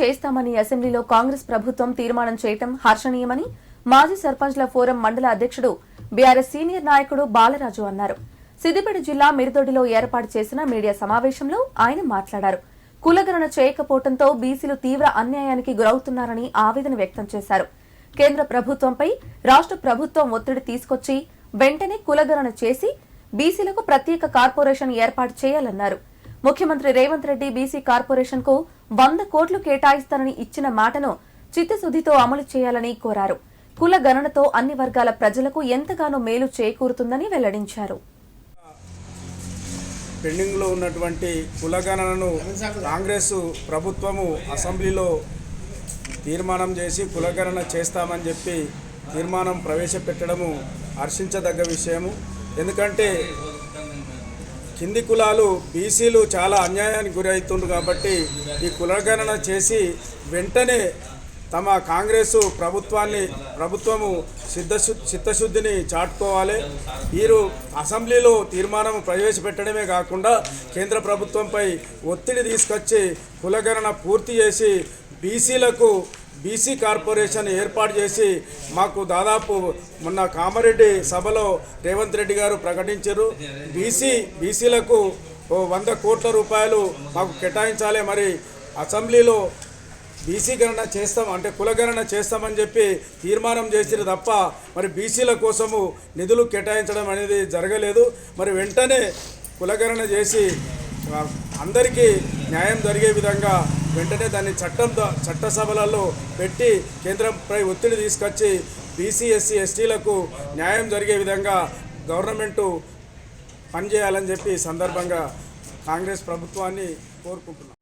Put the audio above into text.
చేస్తామని అసెంబ్లీలో కాంగ్రెస్ ప్రభుత్వం తీర్మానం చేయటం హర్షణీయమని మాజీ సర్పంచ్ల ఫోరం మండల అధ్యక్షుడు బీఆర్ఎస్ సీనియర్ నాయకుడు బాలరాజు అన్నారు. సిద్దిపేట జిల్లా మిరుదొడిలో ఏర్పాటు చేసిన మీడియా సమావేశంలో ఆయన మాట్లాడారు. కులగణన చేయకపోవడంతో బీసీలు తీవ్ర అన్యాయానికి గురవుతున్నారని ఆవేదన వ్యక్తం చేశారు. కేంద్ర ప్రభుత్వంపై రాష్ట్ర ప్రభుత్వం ఒత్తిడి తీసుకొచ్చి వెంటనే కులగణన చేసి బీసీలకు ప్రత్యేక కార్పొరేషన్ ఏర్పాటు చేయాలన్నారు. ముఖ్యమంత్రి రేవంత్ రెడ్డి బీసీ కార్పొరేషన్కు వంద కోట్లు కేటాయిస్తానని ఇచ్చిన మాటను చిత్తశుద్దితో అమలు చేయాలని కోరారు. కుల గణనతో అన్ని వర్గాల ప్రజలకు ఎంతగానో మేలు చేకూరుతుందని వెల్లడించారు. పెండింగ్లో ఉన్నటువంటి కులగణనను కాంగ్రెస్ ప్రభుత్వము అసెంబ్లీలో తీర్మానం చేసి కులగణన చేస్తామని చెప్పి తీర్మానం ప్రవేశపెట్టడము హర్షించదగ్గ విషయము. ఎందుకంటే కింది కులాలు బీసీలు చాలా అన్యాయానికి గురవుతుండ్రు కాబట్టి ఈ కులగణన చేసి వెంటనే తమ కాంగ్రెస్ ప్రభుత్వాన్ని ప్రభుత్వము సిద్ధశు చిత్తశుద్ధిని చాటుకోవాలి. వీరు అసెంబ్లీలో తీర్మానం ప్రవేశపెట్టడమే కాకుండా కేంద్ర ప్రభుత్వంపై ఒత్తిడి తీసుకొచ్చి కులగణన పూర్తి చేసి బీసీలకు బీసీ కార్పొరేషన్ ఏర్పాటు చేసి మాకు దాదాపు మొన్న కామారెడ్డి సభలో రేవంత్ రెడ్డి గారు ప్రకటించారు. బీసీ బీసీలకు వంద కోట్ల రూపాయలు మాకు కేటాయించాలి. మరి అసెంబ్లీలో బీసీ గణన చేస్తాం అంటే కులగణన చేస్తామని చెప్పి తీర్మానం చేసిన తప్ప మరి బీసీల కోసము నిధులు కేటాయించడం అనేది జరగలేదు. మరి వెంటనే కులగణన చేసి అందరికీ న్యాయం జరిగే విధంగా వెంటనే దాన్ని చట్టం చట్టసభలలో పెట్టి కేంద్రంపై ఒత్తిడి తీసుకొచ్చి బీసీ ఎస్సీ ఎస్టీలకు న్యాయం జరిగే విధంగా గవర్నమెంటు పనిచేయాలని చెప్పి సందర్భంగా కాంగ్రెస్ ప్రభుత్వాన్ని కోరుకుంటున్నాం.